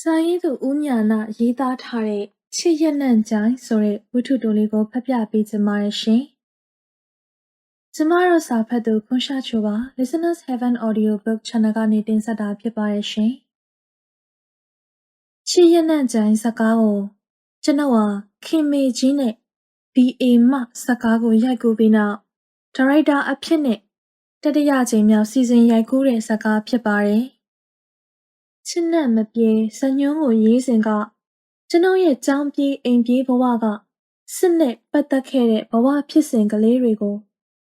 စာရေးသူဦးညာဏရေးသားထားတဲ့ချစ်ရက်နှံ့ကြိုင်ဆိုတဲ့ဝတ္ထုတိုလေးကိုဖတ်ပြပေးချင်ပါတယ်ရှင်။ကျမတို့စာဖတ်သူခွန်ရှာချိုပါ Listeners Heaven Audio Book Channel ကနေတင်ဆက်တာဖြစ်ပါတယ်ရှင်။ချစ်ရက်နှံ့ကြိုင်ဇာတ်ကားကိုကျွန်တော်ဟာခင်မေကြီးနဲ့ BA မှဇာတ်ကားကိုရိုက်ကူးပြီးနောက်ဒါရိုက်တာအဖြစ်နဲ့တတိယကြိမ်မြောက်စီစဉ်ရိုက်ကူးတဲ့ဇာတ်ကားဖြစ်ပါတယ်။ ချစ်နဲ့မပြေဇညွန်းကိုရေးစဉ်ကကျွန်ုပ်ရဲ့ကြောင်းပြေးအိမ်ပြေးဘဝကစစ်နဲ့ပတ်သက်ခဲ့တဲ့ဘဝဖြစ်စဉ်ကလေးတွေကို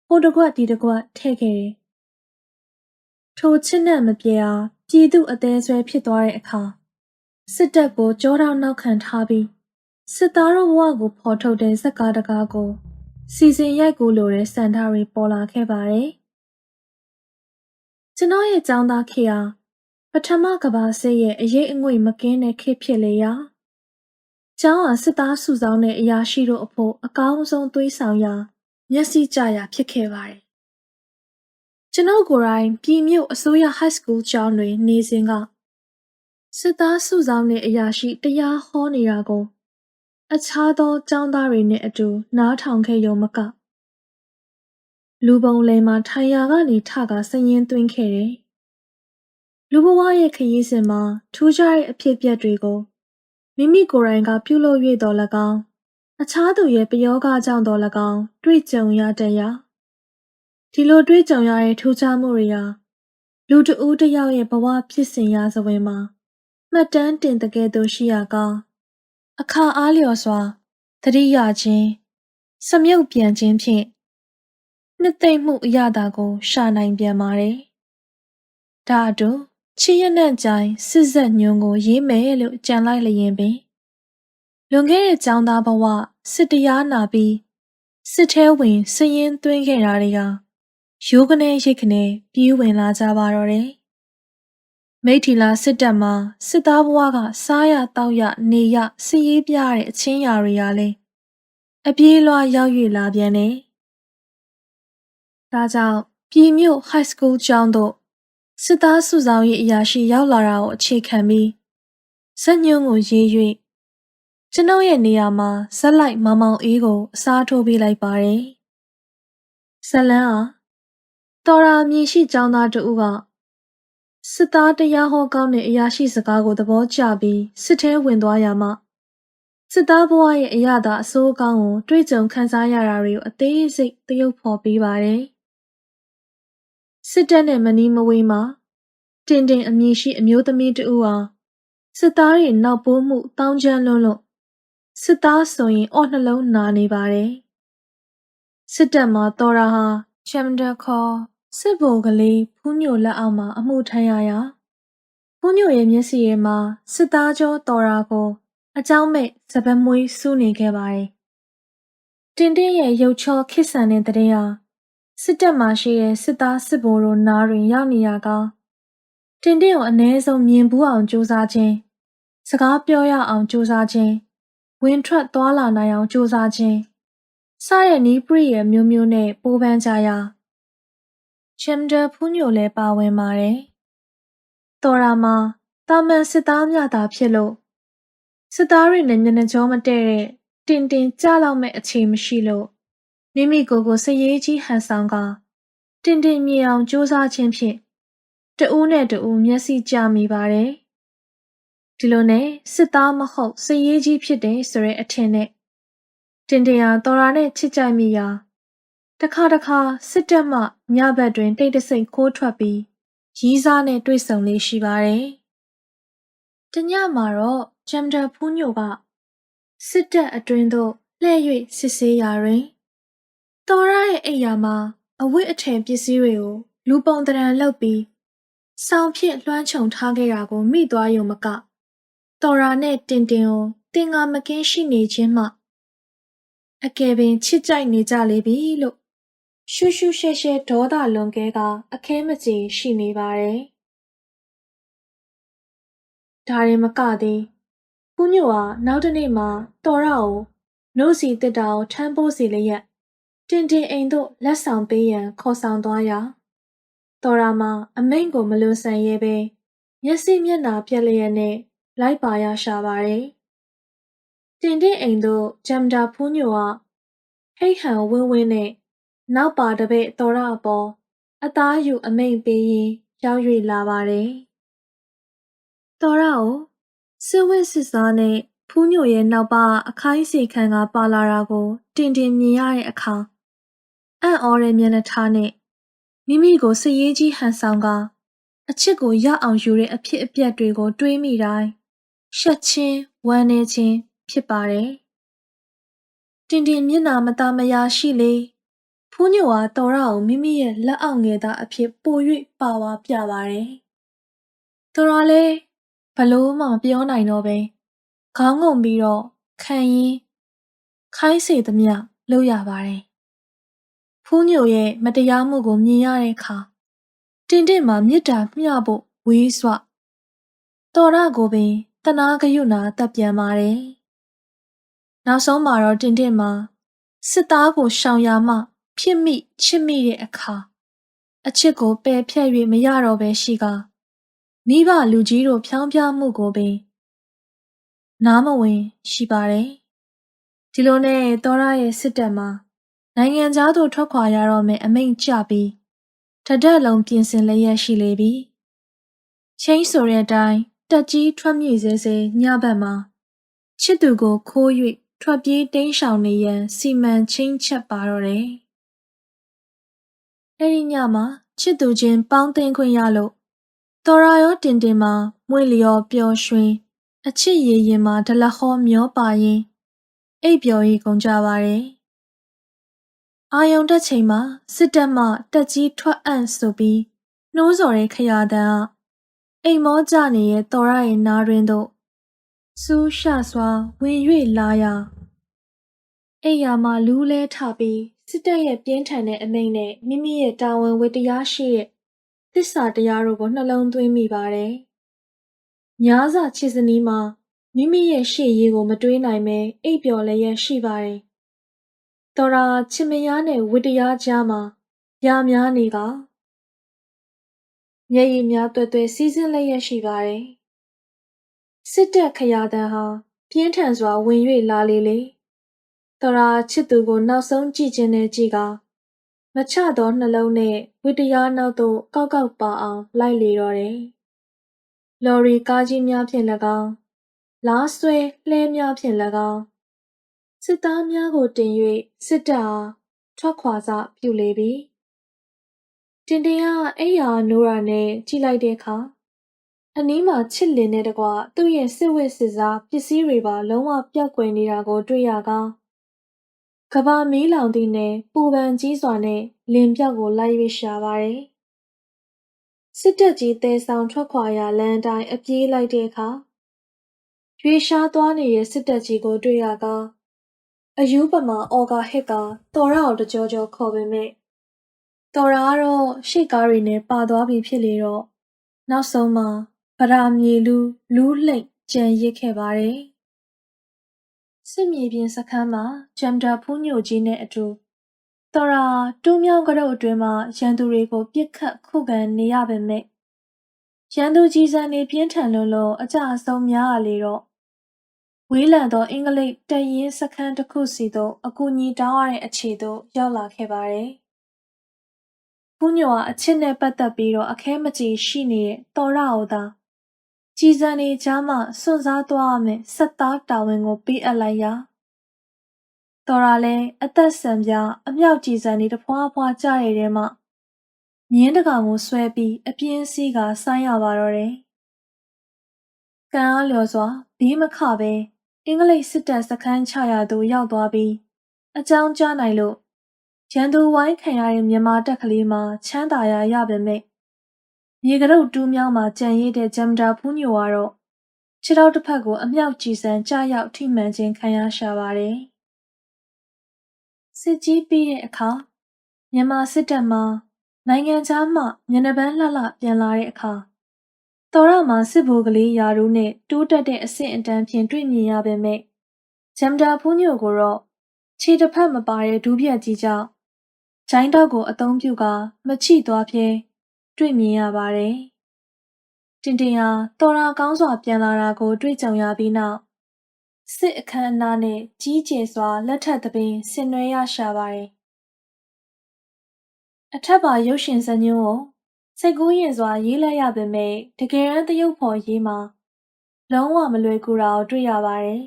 ဟိုတစ်ကွက်ဒီတစ်ကွက်ထည့်ခဲ့တယ်။ထိုချစ်နဲ့မပြေအားပြည်သူအသေးဆွဲဖြစ်သွားတဲ့အခါစစ်တပ်ကိုကြောတောင်နောက်ခံထားပြီးစစ်သားတို့ဘဝကိုဖော်ထုတ်တဲ့ဇက်ကားတကားကိုစီစဉ်ရိုက်ကူးလိုတဲ့စံထားတွေပေါ်လာခဲ့ပါတယ်။ကျွန်တော်ရဲ့ចောင်းသားခေအား ပထမကဘာစစ်ရဲ့အရေးအငွေ့မကင်းတဲ့ခေဖြစ်လေရာကျောင်းဟာစစ်သားစုဆောင်းတဲ့အရာရှိတို့အဖို့အကောင်းဆုံးသွေးဆောင်ရာမျက်စိကျရာဖြစ်ခဲ့ပါတယ်။ကျွန်ုပ်ကိုယ်တိုင်ပြည်မြို့အစိုးရ high school ကျောင်းတွင်နေစဉ်ကစစ်သားစုဆောင်းတဲ့အရာရှိတရားဟောနေတာကိုအခြားသောကျောင်းသားတွေနဲ့အတူနားထောင်ခဲ့ရုံမကလူပုံလယ်မှာထိုင်ရာကနေထကာစရင်သွင်းခဲ့တယ်။ လူဘဝရဲ့ခရီးစဉ်မှာထူးခြားတဲ့အဖြစ်အပျက်တွေကိုမိမိကိုယ်တိုင်ကပြုလုပ်၍တော်၎င်းအခြားသူရဲ့ပယောဂကြောင့်တော်၎င်းတွေ့ကြုံရတတ်ရာဒီလိုတွေ့ကြုံရတဲ့ထူးခြားမှုတွေဟာလူတဦးတစ်ယောက်ရဲ့ဘဝဖြစ်စဉ်ရာဇဝင်မှာမှတ်တမ်းတင်တဲ့ကဲ့သို့ရှိရာကအခါအားလျော်စွာသတိရခြင်းစမြုပ်ပြန်ခြင်းဖြင့်နှစ်သိမ့်မှုအရသာကို ရှာနိုင်ပြန်ပါတယ်။ဒါအတူ ချစ်ရနံ့ကြိုင်စစ်ဆက်ညွန်ကိုရေးမယ်လို့ကြံလိုက်လျင်ပင်လွန်ခဲ့တဲ့ចောင်းသားဘဝစစ်တရားနာပြီးစစ်ထဲဝင်စရင်သွင်းခဲ့တာတွေကရိုးကနေရိတ်ကနေပြေးဝင်လာကြပါတော့တယ်မိထီလာစစ်တပ်မှာစစ်သားဘဝကစားရတောက်ရနေရစည်ရေးပြတဲ့အချင်းရာတွေကလည်းအပြေးလွှာရောက်၍လာပြန်တယ်။ဒါကြောင့်ပြည်မြို့ high school ကျောင်းတို့ စစ်သားစုဆောင်ရေးအရာရှိရောက်လာတာကိုအခြေခံပြီးဇက်ညွန့်ကိုရေး၍ကျွန်ုပ်ရဲ့နေရာမှာဇက်လိုက်မောင်မောင်အေးကိုအစားထိုးပေးလိုက်ပါတယ်။ဇလန်းအားတော်ရာမြင်ရှိចောင်းသားတဦးကစစ်သားတရားဟောကောင်းတဲ့အရာရှိစကားကိုသဘောကျပြီးစစ်ထဲဝင်သွားရမှစစ်သားဘဝရဲ့အရာသာအစိုးအကောင်းကိုတွေ့ကြုံခံစားရတာတွေကိုအသေးစိတ်သရုပ်ဖော်ပေးပါတယ်။ စစ်တပ်နဲ့မနီးမဝေးမှာတင်တင်အမည်ရှိအမျိုးသမီးတဦးဟာစစ်သားတွေနောက်ပိုးမှုတောင်းချမ်းလွန်းလို့စစ်သားဆိုရင်အော့နှလုံးနာနေပါတယ်စစ်တပ်မှာတော်ရာဟာချမ်ဒခေါ်စစ်ဗိုလ်ကလေးဖူးညိုလက်အောက်မှာအမှုထမ်းရရာဖူးညိုရဲ့မျက်စိရဲမှာစစ်သားကျော်တော်ရာကိုအကြောင်းမဲ့စပမွေးစူးနေခဲ့ပါတယ်တင်တင်ရဲ့ရုပ်ချောခစ်ဆန်တဲ့တဲ့ဟာ စစ်တပ်မှရှိတဲ့စစ်သားစစ်ဗိုလ်တို့နားတွင်ရောက်နေရကတင်တင်ကိုအ ਨੇ ဆုံးမြင်ဘူးအောင်စူးစမ်းခြင်းစကားပြောရအောင်စူးစမ်းခြင်းဝင်ထွက်သွားလာနိုင်အောင်စူးစမ်းခြင်းစတဲ့နီးပရိရဲ့မျိုးမျိုးနဲ့ပိုးပန်းကြရာချမ်ဒါဖူးညိုလည်းပါဝင်ပါတယ်။တော်ရာမှာတာမန်စစ်သားများသာဖြစ်လို့စစ်သားတွေနဲ့မျက်နှာကြောမတည့်တဲ့တင်တင်ကြလောက်မဲ့အခြေမရှိလို့ မိမိကိုယ်ကိုစရေးကြီးဟန်ဆောင်ကတင်တင်မြေအောင်စူးစမ်းခြင်းဖြင့်တဦးနဲ့တဦးမျက်စိကြမိပါတယ်။ဒီလိုနဲ့စစ်သားမဟုတ်စရေးကြီးဖြစ်တယ်ဆိုတဲ့အထင်နဲ့တင်တင်ဟာတော်ရာနဲ့ချစ်ကြိုက်မိရာတခါတခါစစ်တပ်မှညဘက်တွင် တိတ်တဆိတ်ခိုးထွက်ပြီးရီးစားနဲ့တွေ့ဆုံလေးရှိပါတယ်။တညမှာတော့ဂျမ်ဒါဖူးညိုကစစ်တပ်အတွင်းသို့လှည့်၍စစ်ဆေးရာတွင် တော်ရရဲ့အိမ်ယာမှာအဝတ်အထည်ပစ္စည်းတွေကိုလူပုံတရံလုပ်ပြီးစောင်ဖြင့်လွှမ်းခြုံထားခဲ့တာကိုမိသွားရုံမကတော်ရာနဲ့တင်တင်ကိုတင်ငါမကင်းရှိနေခြင်းမှအကယ်ပင်ချစ်ကြိုက်နေကြလေပြီလို့ရှူးရှူးရှဲရှဲဒေါသလွန်ကဲကအခဲမကြေရှိနေပါတယ်။ဒါရင်မကသေးဖူးညိုဟာနောက်တနေ့မှာတော်ရကိုနှုတ်စီတစ်တာကိုထမ်းပိုးစီလျက် တင်တင်အိမ်သို့လက်ဆောင်ပေးရန်ခေါ်ဆောင်သွားရာတော်ရာမှာအမိန့်ကိုမလွန်ဆန်ရဲပဲမျက်စိမျက်နာပြက်လျက်နဲ့လိုက်ပါရရှာပါတယ်။တင်တဲ့အိမ်သို့ဂျမ်ဒါဖူးညိုကဟိတ်ဟန်ဝင်းဝင်းနဲ့နောက်ပါတပည့်တော်ရအပေါ်အသားယူအမိန်ပေးရင်းရောက်၍လာပါတယ်။တော်ရကိုစစ်ဝစ်စစ်စားနဲ့ဖူးညိုရဲ့နောက်ပါအခိုင်းစီခံကပါလာတာကိုတင်တင်မြင်ရတဲ့အခါ အံ့ဩတဲ့မျက်နှာထားနဲ့မိမိကိုစရေးကြီးဟန်ဆောင်ကအချစ်ကိုရအောင်ယူတဲ့အဖြစ်အပျက်တွေကို တွေးမိတိုင်းရှက်ချင်းဝမ်းနေခြင်းဖြစ်ပါတယ်။တင်တင်မျက်နာမသားမယာရှိလေဖူးညိုဟာတော်ရအောင်မိမိရဲ့လက်အောက်ငယ်သားအဖြစ်ပို၍ပါဝါပြပါတယ်။တော်တော်လေးဘလို့မှမပြောနိုင်တော့ပဲခေါင်းငုံပြီးတော့ခံရင်ခိုင်းစေသမျှလုပ်ရပါတယ်။ ဖူးညိုရဲ့မတရားမှုကိုမြင်ရတဲ့အခါတင်တင်မှာမေတ္တာမျှဖို့ဝေးစွတော်ရကိုပင်တနာကယုနာတပ်ပြန်ပါတယ်။နောက်ဆုံးမှာတော့တင်တင်မှာစစ်သားကိုရှောင်ရမှ ဖြစ်မိချစ်မိတဲ့အခါအချစ်ကိုပယ်ဖြတ်၍မရတော့ပဲရှိကမိဘလူကြီးတို့ဖြောင်းပြမှုကိုပင်နားမဝင်ရှိပါတယ်။ဒီလိုနဲ့တော်ရရဲ့စစ်တပ်မှာ နိုင်ငံသားတို့ထွက်ခွာရတော့မယ်အမိန့်ကျပြီးတဒက်လုံးပြင်ဆင်လျက်ရှိလေပြီ။ချင်းဆိုတဲ့အတိုင်းတက်ကြီးထွက်မြေ့စေစေညဘက်မှာချစ်သူကိုခိုး၍ထွက်ပြေးတိမ်းရှောင်နေရန်စီမံချင်းချက်ပါတော့တယ်။အဲဒီညမှာချစ်သူချင်းပေါင်းသိမ်းခွင့်ရလို့တော်ရာရောတင်တင်မှာမွေလျော်ပျော်ရွှင် အချစ်ရည်ရင်မှာဒလဟောမျောပါရင်အိပ်ပျော်ရေးကုန်ကြပါတယ်။ အာယုံတက်ချိန်မှာစစ်တပ်မှတက်ကြီးထွက်အံ့ဆိုပြီးနှိုးဆော်တဲ့ခရတန်းကအိမ်မောကြနေရဲ့တော်ရရဲ့နားတွင်သို့စူးရှစွာဝင်၍လာရာအိယာမှာလူးလဲထပြီးစစ်တပ်ရဲ့ပြင်းထန်တဲ့အမိန့်နဲ့မိမိရဲ့တာဝန်ဝတ္တရားရှိတဲ့သစ္စာတရားတို့ကိုနှလုံးသွင်းမိပါတယ်။ညာစာချစ်စနီးမှာမိမိရဲ့ရှေ့ရေးကိုမတွေးနိုင်ပဲအိပ်ပျော်လည်းရရှိပါတယ်။ တော်ရာချစ်မယားနဲ့ဝတ္တရားကြားမှာရများနေကမျက်ရည်များတွေ့တွေ့စီးစင်းလျက်ရှိပါတယ်။စစ်တပ်ခရာတန်ဟာပြင်းထန်စွာဝင်၍လာလေလေ။တော်ရာချစ်သူကိုနောက်ဆုံးကြည့်ခြင်းနဲ့ကြည့်ကမချသောနှလုံးနဲ့ဝိတရားနောက်သို့ကောက်ကောက်ပါအောင်လိုက်လေတော့တယ်။လော်ရီကားကြီးများဖြင့်၎င်းလားဆွဲလှဲများဖြင့်၎င်း စစ်သားများကိုတင်၍စစ်တပ်အားထွက်ခွာစပြုလေပြီ။တင်တင်ကအိယာနိုးရာနဲ့ကြည့်လိုက်တဲ့အခါအနီးမှာချစ်လင်တဲ့တကွာသူ့ရဲ့စစ်ဝစ်စစ်စားပစ္စည်းတွေပါလုံးဝပျောက်ကွယ်နေတာကိုတွေ့ရကောင်းကဘာမီးလောင်သည်နဲ့ပူပန်ကြီးစွာနဲ့လင်ပြောက်ကိုလိုက်၍ရှာပါတယ်စစ်တပ်ကြီးတဲဆောင်ထွက်ခွာရလမ်းတိုင်းအပြေးလိုက်တဲ့အခါရွေရှားသွားနေတဲ့စစ်တပ်ကြီးကိုတွေ့ရကောင်း အယူပမာအော်ဂါဟစ်ကတော်ရအောင်တကြောကြောခေါ်ပေမဲ့တော်ရာကတော့ရှေ့ကားတွေနဲ့ပါသွားပြီဖြစ်လေတော့နောက်ဆုံးမှာဗရာမြေလူလူးလှိမ့်ကြံရစ်ခဲ့ပါတယ်။စစ်မြေပြင်စခန်းမှာဂျမ်ဒါဖူးညိုကြီးနဲ့အတူတော်ရာတူးမြောင်းကရုတ်အတွင်းမှာရန်သူတွေကိုပြစ်ခတ်ခုခံနေရပေမဲ့ရန်သူကြီးစံနေပြင်းထန်လွန်းလို့အကြအဆုံးများရလေတော့ ဝေးလံသောအင်္ဂလိပ်တရင်စခန်းတစ်ခုစီသို့အကူအညီတောင်းရတဲ့အခြေသို့ရောက်လာခဲ့ပါတယ်။ဖူးညိုဟာအချစ်နဲ့ပတ်သက်ပြီးတော့အခဲမကြေရှိနေတဲ့တော်ရအောင်သာကြည်စံနေကြားမှစွန့်စားသွားရမယ်ဆက်သားတာဝန်ကိုပေးအပ်လိုက်ရာတော်ရလည်းအသက်ဆံပြအမြောက်ကြည်စံနေတဖွာဖွာကြရတဲ့မှမြင်းတကောင်ကိုဆွဲပြီးအပြင်းစီးကဆိုင်းရပါတော့တယ်။ကံအားလျော်စွာဘေးမခပဲ အင်္ဂလိပ်စစ်တပ်စခန်းချရာသို့ရောက်သွားပြီးအကြောင်းကြားနိုင်လို့ရန်သူဝိုင်းခံရတဲ့မြန်မာတက်ကလေးမှာချမ်းသာရာရပေမဲ့မြေကရုတ်တူးမြောင်းမှာကြံရည်တဲ့ဂျမ်ဒါဖူးညိုကတော့ခြေထောက်တစ်ဖက်ကိုအမြောက်ကြီးစံကြရောက်ထိမှန်ခြင်းခံရရှာပါတယ်။စစ်ကြီးပြီးတဲ့အခါမြန်မာစစ်တပ်မှနိုင်ငံသားမှမျက်နှာပန်းလှလှပြန်လာတဲ့အခါ တော်ရမှာစစ်ဘိုးကလေးယာရုနဲ့တိုးတက်တဲ့အဆင့်အတန်းဖြင့်တွေ့မြင်ရပေမဲ့ဂျမ်ဒါဖူးညိုကိုတော့ခြေတစ်ဖက်မပါတဲ့ဒူးပြက်ကြီးကြောင့်ဂျိုင်းတောက်ကိုအသုံးပြုကာမချိသွားဖြဲတွေ့မြင်ရပါတယ်တင်တင်ဟာတော်ရာကောင်းစွာပြန်လာတာကိုတွေ့ကြုံရပြီးနောက်စစ်အခမ်းအနားနဲ့ကြီးကျယ်စွာလက်ထပ်သပင်ဆင်နွှဲရရှာပါတယ်။အထက်ပါရုပ်ရှင်ဇာတ်ညွှန်းကို စိတ်ကူးရင်စွာရေးလိုက်ရပေမဲ့တကယ်တမ်းသရုပ်ဖော်ရေးမှာလုံးဝမလွယ်ကူတာကိုတွေ့ရပါတယ်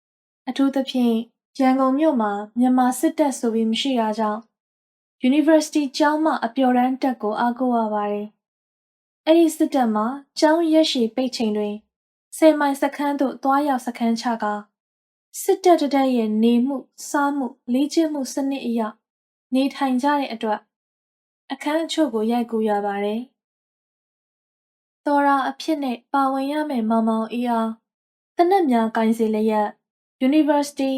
။အထူးသဖြင့်ရန်ကုန်မြို့မှာမြန်မာစစ်တပ်ဆိုပြီးမရှိတာကြောင့် University ကျောင်းမှအပျော်တမ်းတက်ကိုအားကိုးရပါတယ်။အဲ့ဒီစစ်တပ်မှာကျောင်းရက်ရှည်ပိတ်ချိန်တွင်ဆယ်မိုင်စခန်းသို့သွားရောက်စခန်းချကာစစ်တပ်တတက်ရဲ့နေမှုစားမှုလေ့ကျင့်မှုစနစ်အရနေထိုင်ကြတဲ့အတွက် အခန်းအချို့ကိုရိုက်ကူးရပါတယ်။တော်ရာအဖြစ်နဲ့ပါဝင်ရမယ့်မောင်မောင်အေးအားတနက်များကင်စီလျက် University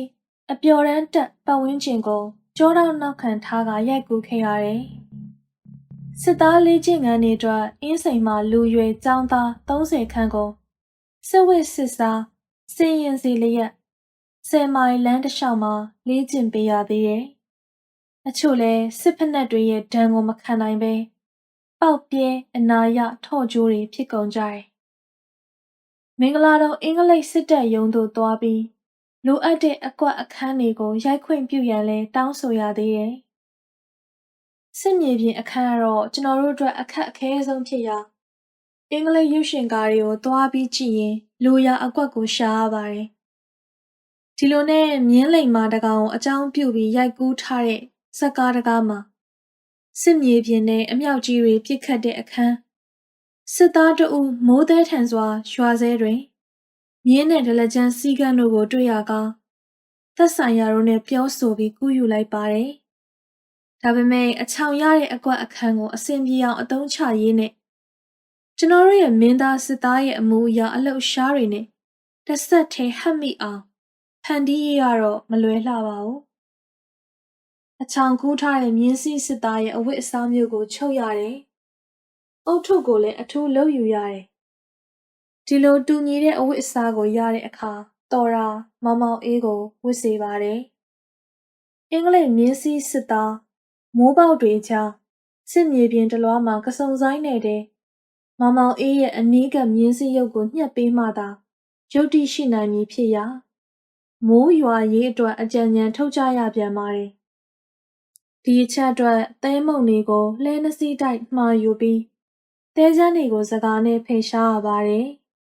အပျော်တမ်းတက်ပတ်ဝန်းကျင်ကိုကြောတောက်နောက်ခံထားကရိုက်ကူးခဲ့ရတယ်။စစ်သားလေးကျင့်ငန်းတွေအတွက်အင်းစိန်မှာလူရွယ်ចောင်းသား30ခန်းကိုစစ်ဝစ်စစ်စားစင်ရင်စီလျက်ဆယ်မိုင်လမ်းတစ်လျှောက်မှာလေးကျင့်ပေးရသေးတယ်။ အချို့လဲစစ်ဖက်နှက်တွေရဲ့ဒဏ်ကိုမခံနိုင်ပဲပေါက်ပြဲအနာရထော့ကျိုးတွေဖြစ်ကုန်ကြတယ်။မင်္ဂလာတော်အင်္ဂလိပ်စစ်တပ်ရုံးသို့သွားပြီးလိုအပ်တဲ့အကွက်အခန်းတွေကိုရိုက်ခွင့်ပြုရန်လဲတောင်းဆိုရသေးတယ်။စစ်မြေပြင်အခန်းကတော့ကျွန်တော်တို့အတွက်အခက်အခဲဆုံးဖြစ်ရာအင်္ဂလိပ်ရုပ်ရှင်ကားတွေကိုသွားပြီးကြည့်ရင်လူရအကွက်ကိုရှာရပါတယ်။ဒီလိုနဲ့မြင်းလိမ်မာတကောင်အကြောင်းပြုပြီးရိုက်ကူးထားတဲ့ ဇက်ကားတကားမှာစစ်မြေပြင်နဲ့အမြောက်ကြီးတွေပြစ်ခတ်တဲ့အခန်းစစ်သားတအုပ်မိုးသည်ထန်စွာရွာစဲတွင်မြင်းနဲ့ဒလကြမ်းစီကန်းတို့ကိုတွေ့ရကာသက်ဆိုင်ရာတို့နဲ့ပြောဆိုပြီးကူးယူလိုက်ပါတယ်။ဒါပေမဲ့အချောင်ရတဲ့အကွက်အခန်းကိုအဆင်ပြေအောင်အသုံးချရေးနဲ့ကျွန်တော်တို့ရဲ့မင်းသားစစ်သားရဲ့အမှုအရာအလှရှားတွေနဲ့တစ်ဆက်ထဲဟပ်မိအောင်ဖန်တီးရရတော့မလွယ်လှပါဘူး။ အချောင်ကူးထားတဲ့မြင်းစည်းစစ်သားရဲ့အဝတ်အစားမျိုးကိုချုပ်ရတယ်။အုတ်ထုပ်ကိုလည်းအထူးလှုပ်ယူရတယ်။ဒီလိုတူညီတဲ့အဝတ်အစားကိုရတဲ့အခါတော်ရာမောင်မောင်အေးကိုဝတ်စေပါတယ်။အင်္ဂလိပ်မြင်းစည်းစစ်သားမိုးပေါက်တွေကြားစစ်မြေပြင်တလွားမှာကစုံဆိုင်နေတဲ့မောင်မောင်အေးရဲ့အနီးကပ်မြင်းစည်းရုပ်ကိုညှက်ပေးမှသာရုပ်တိရှိနိုင်မည်ဖြစ်ရာမိုးရွာရေးအတွက်အကြံဉာဏ်ထုတ်ကြရပြန်ပါတယ်။ ဒီအချက်အတွက်သဲမုံတွေကိုလှဲနှစီးတိုက်မှားယူပြီးသဲချမ်းတွေကိုစကားနဲ့ဖိရှားရပါတယ်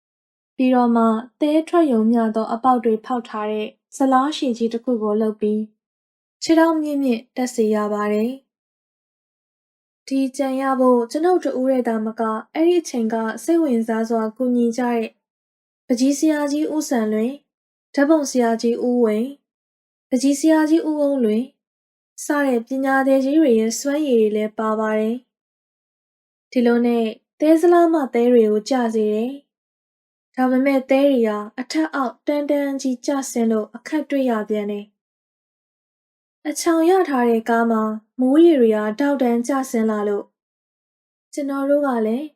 ။ပြီးတော့မှသဲထွက်ယုံမျှသောအပေါက်တွေဖောက်ထားတဲ့ဇလားရှည်ကြီးတစ်ခုကိုလုပ်ပြီးခြေထောက်မြင့်မြင့်တက်စေရပါတယ်။ဒီကြံရဖို့ကျွန်ုပ်တို့ဦးရဲ့တာမကအဲ့ဒီအချိန်ကစိတ်ဝင်စားစွာကူညီကြတဲ့ပကြီးဆရာကြီးဦးဆန်လွင်ဓာတ်ပုံဆရာကြီးဦးဝင်းပကြီးဆရာကြီးဦးဝုံးလွင် စတဲ့ပညာသည်ကြီးတွေရဲ့စွမ်းရည်တွေလည်းပါပါတယ်ဒီလိုနဲ့သဲစလားမသဲတွေကိုကြစေတယ်ဒါပေမဲ့သဲတွေဟာအထက်အောက်တန်းတန်းကြီးကျဆင်းလို့အခက်တွေ့ရပြန်တယ်အချောင်ရထားတဲ့ကားမှာမိုးရေတွေကတောက်တန်းကျဆင်းလာလို့ကျွန်တော်တို့ကလည်း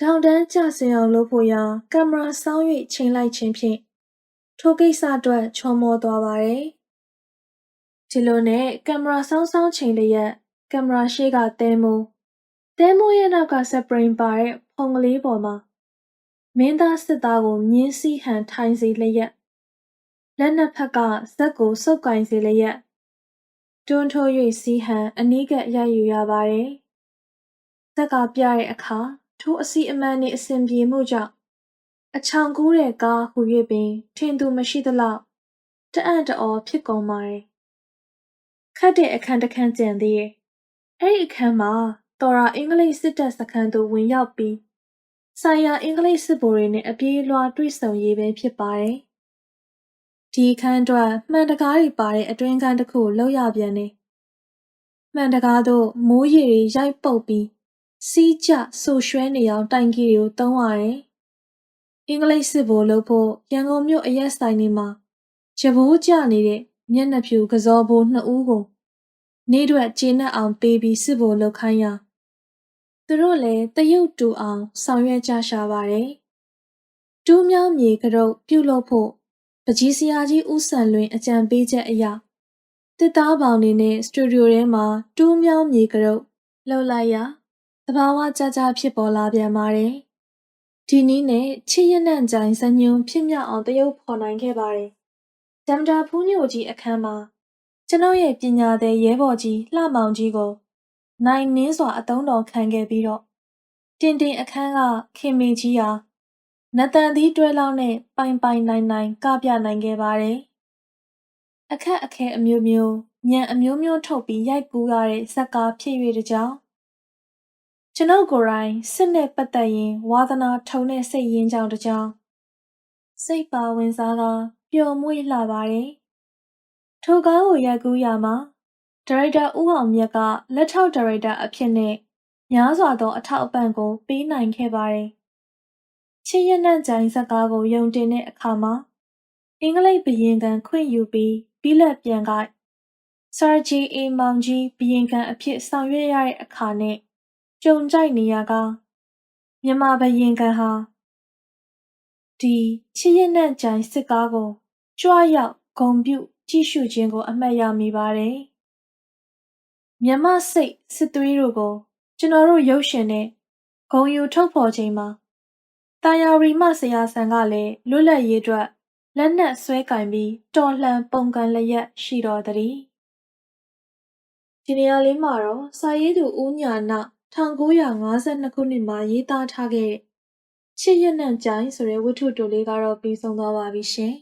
တောင်တန်းကျဆင်းအောင်လုပ်ဖို့ရာကင်မရာစောင်း၍ချိန်လိုက်ခြင်းဖြင့်ထိုကိစ္စအတွက်ချောမောသွားပါတယ်။ ဒီလိုနဲ့ကင်မရာစောင်းစောင်းချိန်လျက်ကင်မရာရှေ့ကသဲမိုးသဲမိုးရဲ့နောက်ကစပရင်ပါတဲ့ဖုံကလေးပေါ်မှာမင်းသားစစ်သားကိုမြင်းစည်းဟန်ထိုင်စေလျက်လက်နှစ်ဖက်ကဇက်ကိုစုပ်ကင်စေလျက်တွန်းထိုး၍စီးဟန်အနီးကပ်ရိုက်ယူရပါတယ်။ဇက်ကပြတဲ့အခါထိုအစီအမံနှင့်အစဉ်ပြေမှုကြောင့်အချောင်ကူးတဲ့ကားဟူ၍ပင်ထင်သူမရှိသလောက်တအံ့တော်ဖြစ်ကုန်ပါတယ်။ ခတ်တဲ့အခန်းတစ်ခန်းကျန်သေးရဲ့။အဲ့ဒီအခန်းမှာတော်ရာအင်္ဂလိပ်စစ်တပ်စခန်းသို့ဝင်ရောက်ပြီးဆိုင်ရာအင်္ဂလိပ်စစ်ဗိုလ်တွေနဲ့အပြေးလွှာတွေ့ဆုံရေးပဲဖြစ်ပါတယ်။ဒီအခန်းအတွက်မှန်တကားတွေပါတဲ့အတွင်းခန်းတစ်ခုလောက်ရပြန်တယ်။မှန်တကားတို့မိုးရေတွေရိုက်ပုတ်ပြီးစီးကျဆူရွှဲနေအောင်တိုင်ကြီးတွေကိုတုံးရတယ်။အင်္ဂလိပ်စစ်ဘိုလ်လို့ဖို့ရန်ကုန်မြို့အရက်ဆိုင်တွေမှာရဘိုးကျနေတဲ့ မျက်နှာဖြူကစောဘိုးနှစ်ဦးကို နေ့တွက်ကျေနပ်အောင်ပေးပြီးစစ်ဘိုလ်လုပ်ခိုင်းရသူတို့လည်းတရုတ်တူအောင်ဆောင်ရွက်ကြရှာပါတယ်။တူးမြောင်းမြေကရုတ်ပြုတ်လို့ဖို့ပကြီးဆရာကြီးဦးဆန်လွင်အကြံပေးချက်အရတစ်သားပေါင်နေနဲ့စတူဒီယိုထဲမှာတူးမြောင်းမြေကရုတ်လှုပ်လိုက်ရသဘာဝကြကြဖြစ်ပေါ်လာပြန်ပါတယ်ဒီနည်းနဲ့ချစ်ရနံ့ကြိုင်ဇညွန်ဖြစ်မြောက်အောင်တရုပ်ဖော်နိုင်ခဲ့ပါတယ်။ ဓမ္မတာဖူးညိုကြီးအခန်းမှာကျွန်ုပ်ရဲ့ပညာသည်ရဲဘော်ကြီးလှမောင်ကြီးကို နိုင်နှင်းစွာအတုံးတော်ခံခဲ့ပြီးတော့တင်တင်အခန်းကခင်မေကြီးဟာနတ်တန်သီးတွဲလောင်းနဲ့ပိုင်ပိုင်နိုင်နိုင်ကပြနိုင်ခဲ့ပါတယ်။အခက်အခဲအမျိုးမျိုးညံအမျိုးမျိုးထုတ်ပြီးရိုက်ကူးရတဲ့ဇက်ကားဖြစ်၍တကြောင်ကျွန်ုပ်ကိုယ်တိုင်စစ်နဲ့ပတ်သက်ရင်ဝါသနာထုံတဲ့စိတ်ရင်းကြောင့်တကြောင် စိတ်ပါဝင်စားကပျော်မွေ့လှပါတယ်။ထိုကားကိုရိုက်ကူးရမှာဒါရိုက်တာဦးအောင်မြတ်ကလက်ထောက်ဒါရိုက်တာအဖြစ်နဲ့များစွာသောအထောက်အပံ့ကိုပေးနိုင်ခဲ့ပါတယ်။ချစ်ရနံ့ကြိုင်ဇက်ကားကိုယုံတင်တဲ့အခါမှာအင်္ဂလိပ်ဘုရင်ခံခွင့်ယူပြီးပြီးလက်ပြန်ကဆာဂျီအေမောင်ကြီးဘုရင်ခံအဖြစ်ဆောင်ရွက်ရတဲ့အခါနဲ့ကြုံကြိုက်နေရကမြန်မာဘုရင်ခံဟာ ဒီချစ်ရနံ့ကြိုင်စစ်ကားကိုကြွရောက်ဂုံပြုကြည့်ရှုခြင်းကို အမှတ်ရမိပါတယ်။မြမစိတ်စစ်သွေးတို့ကိုကျွန်တော်တို့ရုပ်ရှင်နဲ့ဂုံယူထုတ်ဖော်ချိန်မှာတာယာရီမဆရာဆန်ကလည်းလွတ်လပ်ရေးအတွက်လက်နက်ဆွဲကင်ပြီးတော်လှန်ပုံကန်လျက်ရှိတော်သည်ဒီနေရာလေးမှာတော့စာရေးသူဦးညာနာ1952ခုနှစ်မှာရေးသားထားခဲ့တဲ့ ချစ်ရနံ့ကြိုင်ဆိုတဲ့ဝတ္ထုတိုလေးကတော့ပြီးဆုံးသွားပါပြီရှင်